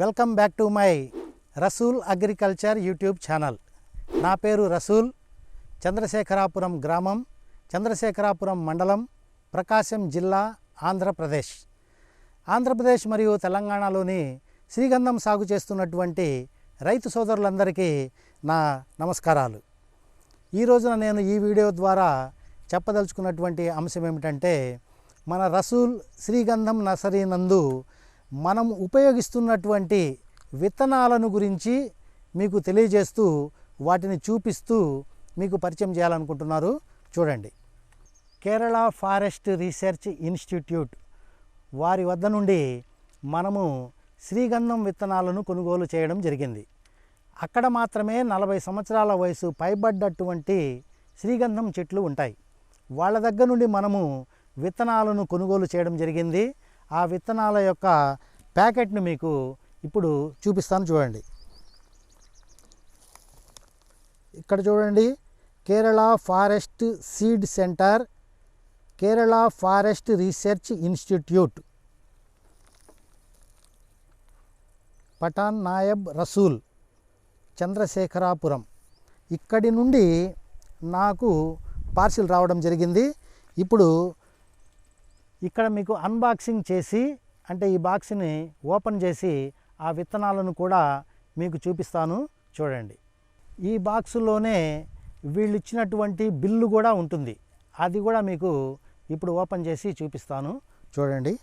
Welcome back to my Rasool agriculture YouTube channel. నా పేరు రసూల్. చంద్రశేఖరాపురం గ్రామం చంద్రశేఖరాపురం మండలం ప్రకాశం జిల్లా ఆంధ్రప్రదేశ్. ఆంధ్రప్రదేశ్ మరియు తెలంగాణలోని శ్రీగంధం సాగు చేస్తున్నటువంటి రైతు సోదరులందరికీ నా నమస్కారాలు. ఈ రోజున నేను ఈ వీడియో ద్వారా చెప్పదలుచుకున్నటువంటి అంశం ఏమిటంటే మన రసూల్ శ్రీగంధం నర్సరీ నందు మనం ఉపయోగిస్తున్నటువంటి విత్తనాలను గురించి మీకు తెలియజేస్తూ వాటిని చూపిస్తూ మీకు పరిచయం చేయాలనుకుంటున్నారు. చూడండి. కేరళ ఫారెస్ట్ రీసెర్చ్ ఇన్స్టిట్యూట్ వారి వద్ద నుండి మనము శ్రీగంధం విత్తనాలను కొనుగోలు చేయడం జరిగింది. అక్కడ మాత్రమే నలభై సంవత్సరాల వయసు పైబడ్డటువంటి శ్రీగంధం చెట్లు ఉంటాయి. వాళ్ళ దగ్గర నుండి మనము విత్తనాలను కొనుగోలు చేయడం జరిగింది. ఆ విత్తనాల యొక్క ప్యాకెట్ను మీకు ఇప్పుడు చూపిస్తాను చూడండి. ఇక్కడ చూడండి. Kerala forest seed centre Kerala forest research institute. Pathan Nayab Rasool Chandrasekharapuram. ఇక్కడి నుండి నాకు పార్సిల్ రావడం జరిగింది. ఇప్పుడు ఇక్కడ మీకు అన్బాక్సింగ్ చేసి అంటే ఈ బాక్స్ని ఓపెన్ చేసి ఆ విత్తనాలను కూడా మీకు చూపిస్తాను చూడండి. ఈ బాక్సులోనే వీళ్ళు ఇచ్చినటువంటి బిల్లు కూడా ఉంటుంది. అది కూడా మీకు ఇప్పుడు ఓపెన్ చేసి చూపిస్తాను చూడండి.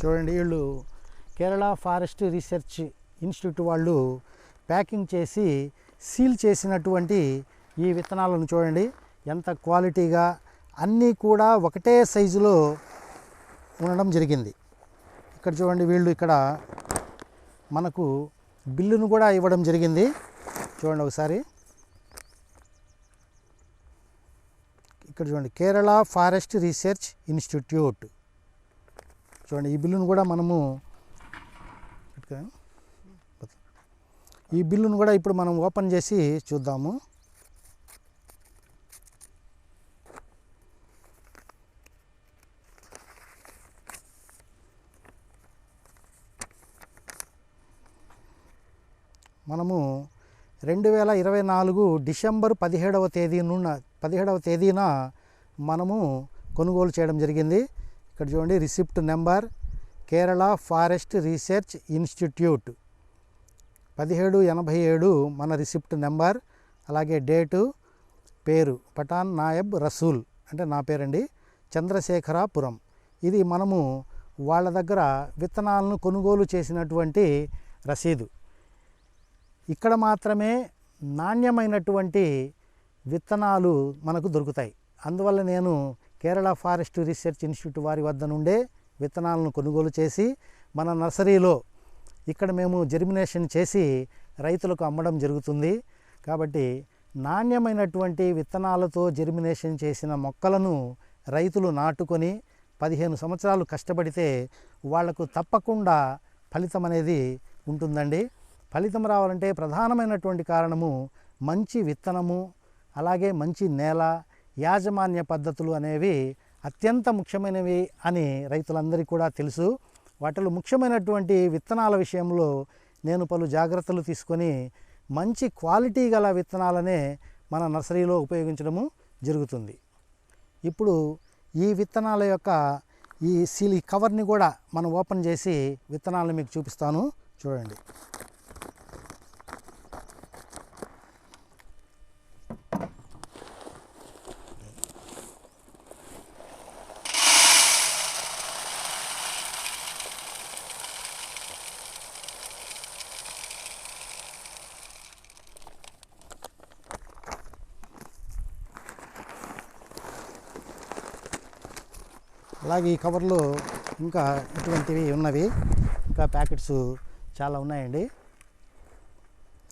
చూడండి వీళ్ళు కేరళ ఫారెస్ట్ రీసెర్చ్ ఇన్స్టిట్యూట్ వాళ్ళు ప్యాకింగ్ చేసి సీల్ చేసినటువంటి ఈ విత్తనాలను చూడండి. ఎంత క్వాలిటీగా అన్నీ కూడా ఒకటే సైజులో ఉండడం జరిగింది. ఇక్కడ చూడండి వీళ్ళు ఇక్కడ మనకు బిల్లును కూడా ఇవ్వడం జరిగింది. చూడండి ఒకసారి. ఇక్కడ చూడండి కేరళ ఫారెస్ట్ రీసెర్చ్ ఇన్స్టిట్యూట్. చూడండి ఈ బిల్లును కూడా మనము ఈ బిల్లును కూడా ఇప్పుడు మనం ఓపెన్ చేసి చూద్దాము. మనము రెండు వేల ఇరవై నాలుగు డిసెంబర్ పదిహేడవ తేదీ నుండి పదిహేడవ తేదీన మనము కొనుగోలు చేయడం జరిగింది. ఇక్కడ చూడండి receipt number Kerala forest research institute. పదిహేడు ఎనభై ఏడు మన రిసిప్ట్ నెంబర్ అలాగే డేటు పేరు పఠాన్ నాయబ్ రసూల్ అంటే నా పేరండి చంద్రశేఖరాపురం. ఇది మనము వాళ్ళ దగ్గర విత్తనాలను కొనుగోలు చేసినటువంటి రసీదు. ఇక్కడ మాత్రమే నాణ్యమైనటువంటి విత్తనాలు మనకు దొరుకుతాయి. అందువల్ల నేను కేరళ ఫారెస్ట్ రీసెర్చ్ ఇన్స్టిట్యూట్ వారి వద్ద నుండే విత్తనాలను కొనుగోలు చేసి మన నర్సరీలో ఇక్కడ మేము జెర్మినేషన్ చేసి రైతులకు అమ్మడం జరుగుతుంది. కాబట్టి నాణ్యమైనటువంటి విత్తనాలతో జెర్మినేషన్ చేసిన మొక్కలను రైతులు నాటుకొని పదిహేను సంవత్సరాలు కష్టపడితే వాళ్ళకు తప్పకుండా ఫలితం అనేది ఉంటుందండి. ఫలితం రావాలంటే ప్రధానమైనటువంటి కారణము మంచి విత్తనము అలాగే మంచి నేల యాజమాన్య పద్ధతులు అనేవి అత్యంత ముఖ్యమైనవి అని రైతులందరికీ కూడా తెలుసు. వాటిలో ముఖ్యమైనటువంటి విత్తనాల విషయంలో నేను పలు జాగ్రత్తలు తీసుకొని మంచి క్వాలిటీ గల విత్తనాలనే మన నర్సరీలో ఉపయోగించడము జరుగుతుంది. ఇప్పుడు ఈ విత్తనాల యొక్క ఈ సీల్ కవర్ని కూడా మనం ఓపెన్ చేసి విత్తనాలను మీకు చూపిస్తాను. చూడండి. అలాగే ఈ కవర్లో ఇంకా ఇటువంటివి ఉన్నవి ఇంకా ప్యాకెట్స్ చాలా ఉన్నాయండి.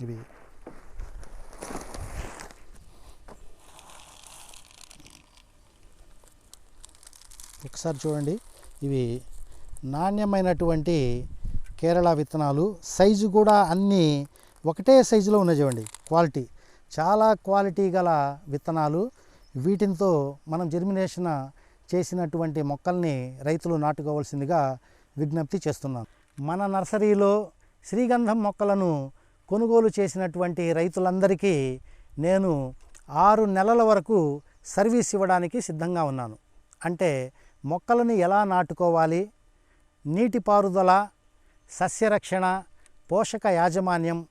ఇవి. ఒకసారి చూడండి. ఇవి నాణ్యమైనటువంటి కేరళ విత్తనాలు. సైజు కూడా అన్నీ ఒకటే సైజులో ఉన్నాయి చూడండి. క్వాలిటీ. చాలా క్వాలిటీ గల విత్తనాలు. వీటితో మనం జర్మినేషన్ చేసినటువంటి మొక్కల్ని రైతులు నాటుకోవాల్సిందిగా విజ్ఞప్తి చేస్తున్నాను. మన నర్సరీలో శ్రీగంధం మొక్కలను కొనుగోలు చేసినటువంటి రైతులందరికీ నేను ఆరు నెలల వరకు సర్వీస్ ఇవ్వడానికి సిద్ధంగా ఉన్నాను. అంటే మొక్కలను ఎలా నాటుకోవాలి? నీటిపారుదల సస్యరక్షణ పోషక యాజమాన్యం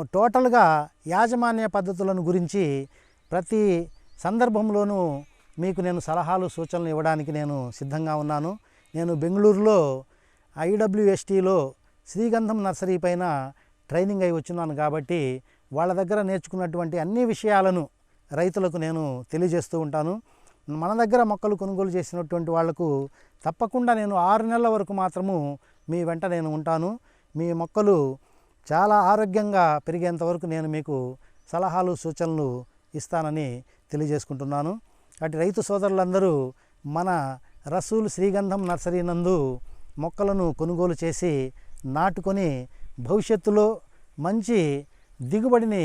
టోటల్గా యాజమాన్య పద్ధతులను గురించి ప్రతి సందర్భంలోనూ మీకు నేను సలహాలు సూచనలు ఇవ్వడానికి నేను సిద్ధంగా ఉన్నాను. నేను బెంగళూరులో ఐడబ్ల్యూఎస్టీలో శ్రీగంధం నర్సరీ పైన ట్రైనింగ్ అయి వచ్చున్నాను కాబట్టి వాళ్ళ దగ్గర నేర్చుకున్నటువంటి అన్ని విషయాలను రైతులకు నేను తెలియజేస్తూ ఉంటాను. మన దగ్గర మొక్కలు కొనుగోలు చేసినటువంటి వాళ్ళకు తప్పకుండా నేను ఆరు నెలల వరకు మాత్రము మీ వెంట నేను ఉంటాను. మీ మొక్కలు చాలా ఆరోగ్యంగా పెరిగేంత వరకు నేను మీకు సలహాలు సూచనలు ఇస్తానని తెలియజేసుకుంటున్నాను. అటు రైతు సోదరులందరూ మన రసూల్ శ్రీగంధం నర్సరీ నందు మొక్కలను కొనుగోలు చేసి నాటుకొని భవిష్యత్తులో మంచి దిగుబడిని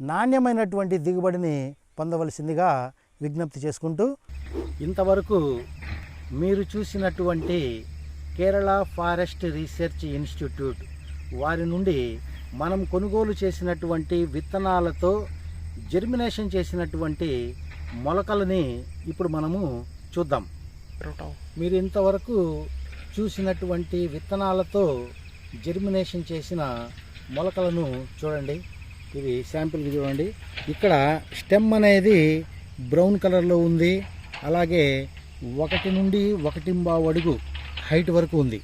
నాణ్యమైనటువంటి దిగుబడిని పొందవలసిందిగా విజ్ఞప్తి చేసుకుంటూ ఇంతవరకు మీరు చూసినటువంటి కేరళ ఫారెస్ట్ రీసెర్చ్ ఇన్స్టిట్యూట్ వారి నుండి మనం కొనుగోలు చేసినటువంటి విత్తనాలతో జర్మినేషన్ చేసినటువంటి మొలకలని ఇప్పుడు మనము చూద్దాం. మీరు ఇంతవరకు చూసినటువంటి విత్తనాలతో జర్మినేషన్ చేసిన మొలకలను చూడండి. ఇది శాంపిల్ చూడండి. ఇక్కడ స్టెమ్ అనేది బ్రౌన్ కలర్లో ఉంది. అలాగే ఒకటి నుండి ఒకటి బావు అడుగు హైట్ వరకు ఉంది.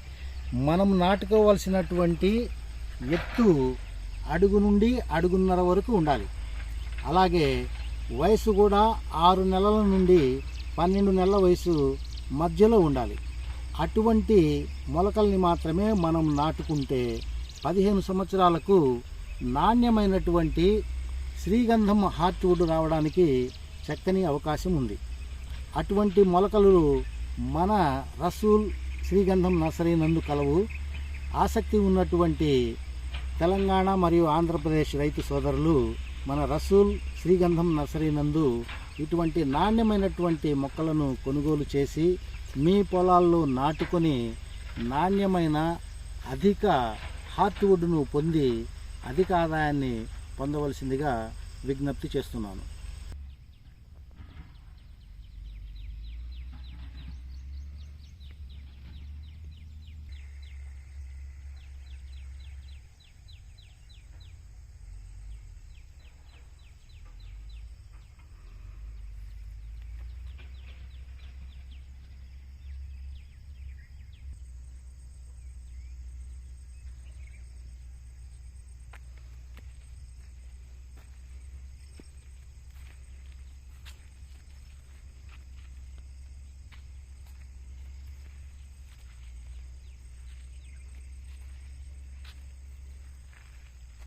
మనం నాటుకోవాల్సినటువంటి ఎత్తు అడుగు నుండి అడుగున్నర వరకు ఉండాలి. అలాగే వయసు కూడా ఆరు నెలల నుండి పన్నెండు నెలల వయసు మధ్యలో ఉండాలి. అటువంటి మొలకల్ని మాత్రమే మనం నాటుకుంటే పదిహేను సంవత్సరాలకు నాణ్యమైనటువంటి శ్రీగంధం హార్ట్వుడ్ రావడానికి చక్కని అవకాశం ఉంది. అటువంటి మొలకలు మన రసూల్ శ్రీగంధం నర్సరీ నందు కలవు. ఆసక్తి ఉన్నటువంటి తెలంగాణ మరియు ఆంధ్రప్రదేశ్ రైతు సోదరులు మన రసూల్ శ్రీగంధం నర్సరీ నందు ఇటువంటి నాణ్యమైనటువంటి మొక్కలను కొనుగోలు చేసి మీ పొలాల్లో నాటుకొని నాణ్యమైన అధిక హార్ట్వుడ్ను పొంది అధిక ఆదాయాన్ని పొందవలసిందిగా విజ్ఞప్తి చేస్తున్నాను.